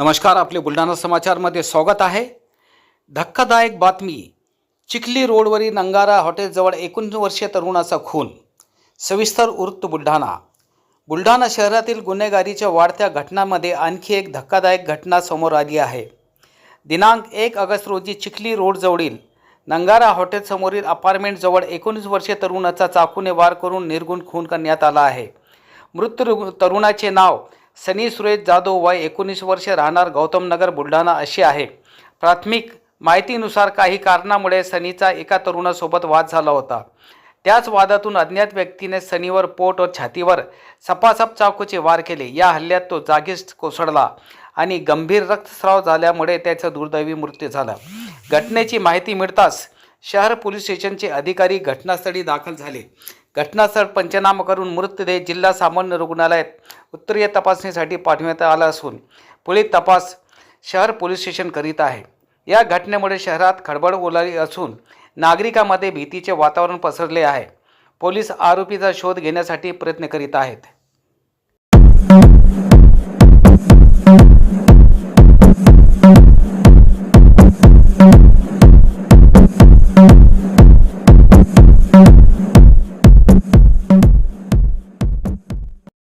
नमस्कार आपले बुलढाणा समाचारमध्ये स्वागत आहे. धक्कादायक बातमी चिखली रोडवरील नंगारा हॉटेलजवळ एकोणीस वर्षीय तरुणाचा खून सविस्तर वृत्त बुलढाणा. बुलढाणा शहरातील गुन्हेगारीच्या वाढत्या घटनांमध्ये आणखी एक धक्कादायक घटना समोर आली आहे. दिनांक एक ऑगस्ट रोजी चिखली रोडजवळील नंगारा हॉटेलसमोरील अपार्टमेंटजवळ एकोणीस वर्षीय तरुणाचा चाकूने वार करून निर्गुण खून करण्यात आला आहे. मृत तरुणाचे नाव सनी सुरेश जाधव वय एकोणीस वर्ष राहणार गौतमनगर बुलढाणा अशी आहे. प्राथमिक माहितीनुसार काही कारणामुळे सनीचा एका तरुणासोबत वाद झाला होता. त्याच वादातून अज्ञात व्यक्तीने सनीवर पोट व छातीवर सपासप चाकूचे वार केले. या हल्ल्यात तो जागीच कोसळला आणि गंभीर रक्तस्राव झाल्यामुळे त्याचा दुर्दैवी मृत्यू झाला. घटनेची माहिती मिळताच शहर पोलीस स्टेशनचे अधिकारी घटनास्थळी दाखल झाले. घटनास्थळ पंचनामा करून मृतदेह जिल्हा सामान्य रुग्णालयात उत्तरीय तपासणीसाठी पाठवण्यात आला असून पुढील तपास शहर पोलीस स्टेशन करीत आहे. या घटनेमुळे शहरात खळबळ उडाली असून नागरिकांमध्ये भीतीचे वातावरण पसरले आहे. पोलीस आरोपीचा शोध घेण्यासाठी प्रयत्न करीत आहेत.